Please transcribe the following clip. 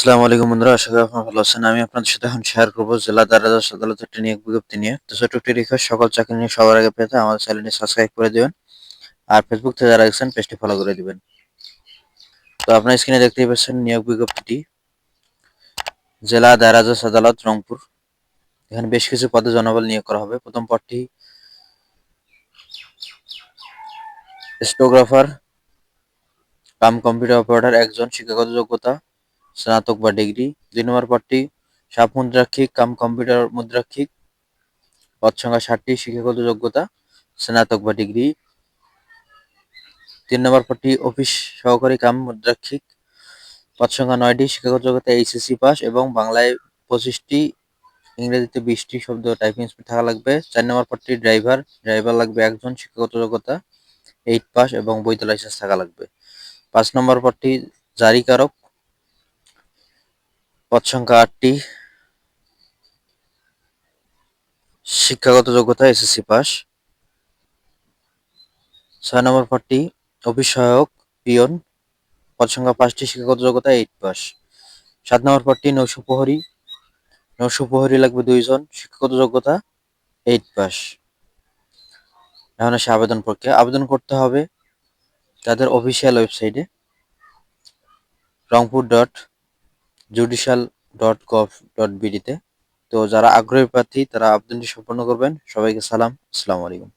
আসসালামু আলাইকুম বন্ধুরা, আশা করি আপনারা ভালো আছেন। আমি আপনাদের সাথে এখন শেয়ার করব জেলা দারাজ আদালতের নিয়োগ বিজ্ঞপ্তি নিয়ে। তো ছোট একটি রিকোয়েস্ট সকল চাকরি নিয়ে সবার আগে পেতে আমাদের চ্যানেলটি সাবস্ক্রাইব করে দিবেন। আর ফেসবুক থেকে যারা দেখছেন পেজটি ফলো করে দিবেন। তো আপনার স্ক্রিনে দেখতেই পাচ্ছেন নিয়োগ বিজ্ঞপ্তিটি। জেলা দারাজ আদালত, রংপুর। এখানে বেশ কিছু পদে জনবল নিয়োগ করা হবে। প্রথম পদটি স্টোগ্রাফার, কাম কম্পিউটার অপারেটর, একজন শিক্ষাগত যোগ্যতা স্নাতক বা ডিগ্রি। দুই নম্বর পদটি সাপ মুদ্রাক্ষিক, কাম কম্পিউটার মুদ্রাক্ষিক। পদ সংখ্যা ষাটটি, শিক্ষাগত যোগ্যতা, স্নাতক বা ডিগ্রি। তিন নম্বর পদটি অফিস সহকারী কাম মুদ্রাক্ষিক। পদ সংখ্যা নয়টি, শিক্ষাগত যোগ্যতা এইচএসসি পাস এবং বাংলায় পঁচিশটি, ইংরেজিতে বিশটি শব্দ টাইপিং স্পিড থাকা লাগবে। চার নম্বর পদটি ড্রাইভার ড্রাইভার লাগবে একজন, শিক্ষাগত যোগ্যতা, এইট পাস এবং বৈধ লাইসেন্স থাকা লাগবে। পাঁচ নম্বর পদটি জারিকারক পদ সংখ্যা আটটি, শিক্ষাগত যোগ্যতা এসএসসি পাস ছয় নম্বর পদটি সহায়ক পিয়ন পদ সংখ্যা পাঁচটি, শিক্ষাগত যোগ্যতা এইট পাস সাত নম্বর পদটি নৌশপ্রহরী নৌশপ্রহরী লাগবে দুইজন, শিক্ষাগত যোগ্যতা এইট পাস এখন আসে আবেদন প্রক্রিয়া, আবেদন করতে হবে তাদের অফিসিয়াল ওয়েবসাইটে Rangpur dot judicial dot gov dot বিডিতে তো যারা আগ্রহী প্রার্থী, তারা আবেদনটি সম্পন্ন করবেন। সবাইকে সালাম। আসসালামু আলাইকুম।